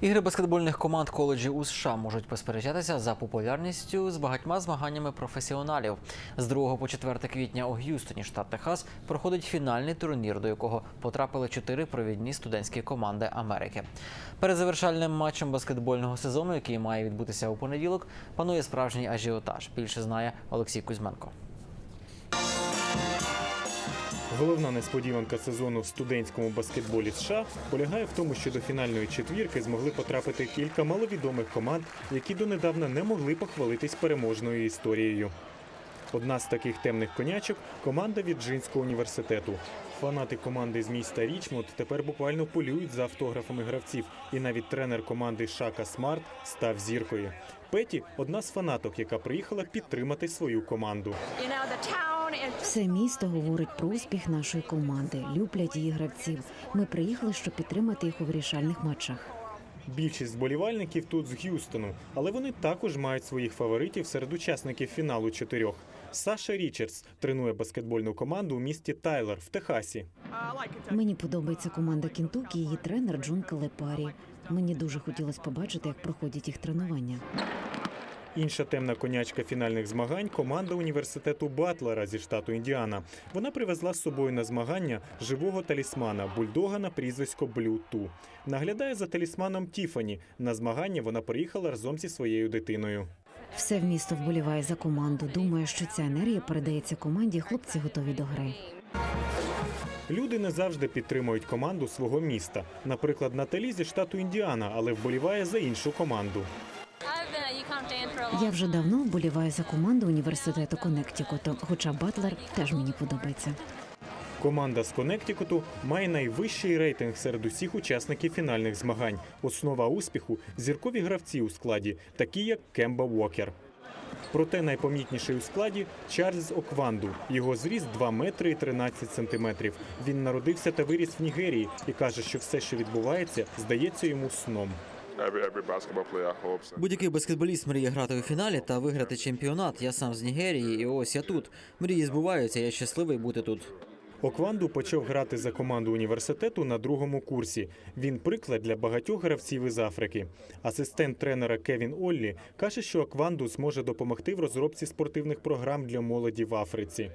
Ігри баскетбольних команд коледжів у США можуть посперечатися за популярністю з багатьма змаганнями професіоналів. З 2 по 4 квітня у Г'юстоні, штат Техас, проходить фінальний турнір, до якого потрапили чотири провідні студентські команди Америки. Перед завершальним матчем баскетбольного сезону, який має відбутися у понеділок, панує справжній ажіотаж. Більше знає Олексій Кузьменко. Головна несподіванка сезону в студентському баскетболі США полягає в тому, що до фінальної четвірки змогли потрапити кілька маловідомих команд, які донедавна не могли похвалитись переможною історією. Одна з таких темних конячок команда Вірджинського університету. Фанати команди з міста Річмонд тепер буквально полюють за автографами гравців, і навіть тренер команди Шака Смарт став зіркою. Петі одна з фанаток, яка приїхала підтримати свою команду. Все місто говорить про успіх нашої команди, люблять її гравців. Ми приїхали, щоб підтримати їх у вирішальних матчах. Більшість вболівальників тут з Г'юстону, але вони також мають своїх фаворитів серед учасників фіналу чотирьох. Саша Річардс тренує баскетбольну команду у місті Тайлер в Техасі. Мені подобається команда Кінтукі, і її тренер Джон Калепарі. Мені дуже хотілося побачити, як проходять їх тренування. Інша темна конячка фінальних змагань команда університету Батлера зі штату Індіана. Вона привезла з собою на змагання живого талісмана бульдога на прізвисько Блю Ту. Наглядає за талісманом Тіфані. На змагання вона приїхала разом зі своєю дитиною. Все в місто вболіває за команду. Думаю, що ця енергія передається команді. Хлопці готові до гри. Люди не завжди підтримують команду свого міста. Наприклад, Наталі зі штату Індіана, але вболіває за іншу команду. Я вже давно вболіваю за команду університету Коннектикуту, хоча Батлер теж мені подобається. Команда з Коннектикуту має найвищий рейтинг серед усіх учасників фінальних змагань. Основа успіху зіркові гравці у складі, такі як Кемба Уокер. Проте найпомітніший у складі Чарльз Окванду. Його зріст 2 метри і 13 сантиметрів. Він народився та виріс в Нігерії і каже, що все, що відбувається, здається йому сном. Every every basketball player hopes. Будь-який баскетболіст мріє грати у фіналі та виграти чемпіонат. Я сам з Нігерії, і ось я тут. Мрії збуваються. Я щасливий бути тут. Окванду почав грати за команду університету на другому курсі. Він приклад для багатьох гравців із Африки. Асистент тренера Кевін Оллі каже, що Окванду зможе допомогти в розробці спортивних програм для молоді в Африці.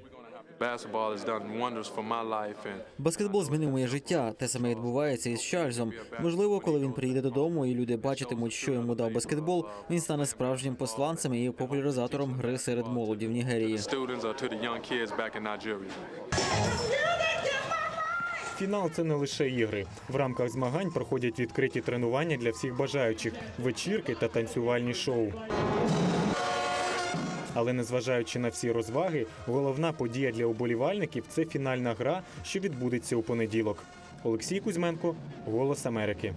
Basketball has done wonders for my life, and Баскетбол змінив моє життя. Те саме відбувається із Чарльзом. Можливо, коли він приїде додому і люди бачитимуть, що йому дав баскетбол, він стане справжнім посланцем і популяризатором гри серед молоді в Нігерії. students or to the young kids back in Nigeria. Фінал це не лише ігри. В рамках змагань проходять відкриті тренування для всіх бажаючих, вечірки та танцювальні шоу. Але незважаючи на всі розваги, головна подія для уболівальників це фінальна гра, що відбудеться у понеділок. Олексій Кузьменко, Голос Америки.